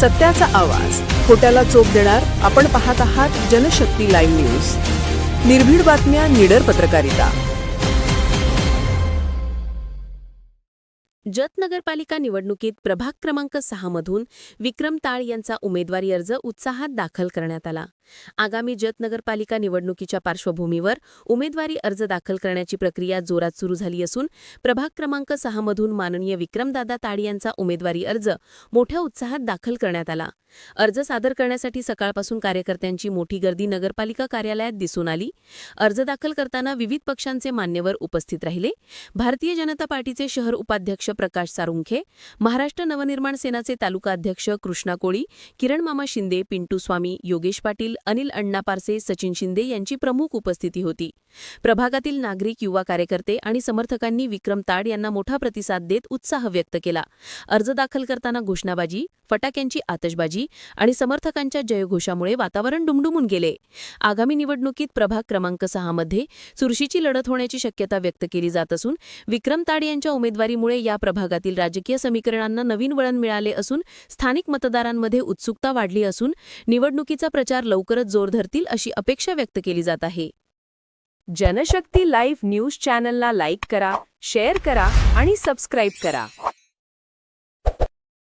सत्याचा आवाज. खोट्याला चोप देणार आपण पाहत आहात जनशक्ती लाईव्ह न्यूज. निर्भीड बातम्या निडर पत्रकारिता. जत नगरपालिका निवडणुकीत प्रभाग क्रमांक सहामधून विक्रम ताळ यांचा उमेदवारी अर्ज उत्साहात दाखल करण्यात आला. आगामी जत नगरपालिका निवडणुकीच्या पार्श्वभूमीवर उमेदवारी अर्ज दाखल करण्याची प्रक्रिया जोरात सुरू झाली असून प्रभाग क्रमांक सहामधून माननीय विक्रमदादा ताळ यांचा उमेदवारी अर्ज मोठ्या उत्साहात दाखल करण्यात आला. अर्ज सादर करण्यासाठी सकाळपासून कार्यकर्त्यांची मोठी गर्दी नगरपालिका कार्यालयात दिसून आली. अर्ज दाखल करताना विविध पक्षांचे मान्यवर उपस्थित राहिले. भारतीय जनता पार्टीचे शहर उपाध्यक्ष प्रकाश सारुंखे महाराष्ट्र नवनिर्माण सेनाचे तालुका अध्यक्ष कृष्णा कोळी किरणमामा शिंदे पिंटू स्वामी योगेश पाटील अनिल अण्णा पारसे सचिन शिंदे यांची प्रमुख उपस्थिती होती. प्रभागातील नागरिक युवा कार्यकर्ते आणि समर्थकांनी विक्रम ताड यांना मोठा प्रतिसाद देत उत्साह व्यक्त केला. अर्ज दाखल करताना घोषणाबाजी फटाक्यांची आतषबाजी आणि समर्थकांच्या जयघोषामुळे वातावरण डुमडुमून गेले. आगामी निवडणुकीत प्रभाग क्रमांक सहामध्ये चुरशीची लढत होण्याची शक्यता व्यक्त केली जात असून विक्रम ताड यांच्या उमेदवारीमुळे या प्रभागातील राजकीय समीकरणांना नवीन वळण मिळाले असून स्थानिक मतदारांमध्ये उत्सुकता वाढली असून निवडणुकीचा प्रचार लवकरच जोर धरतील अशी अपेक्षा व्यक्त केली जात आहे. जनशक्ती लाईव्ह न्यूज चॅनलला लाईक करा शेअर करा आणि सबस्क्राईब करा.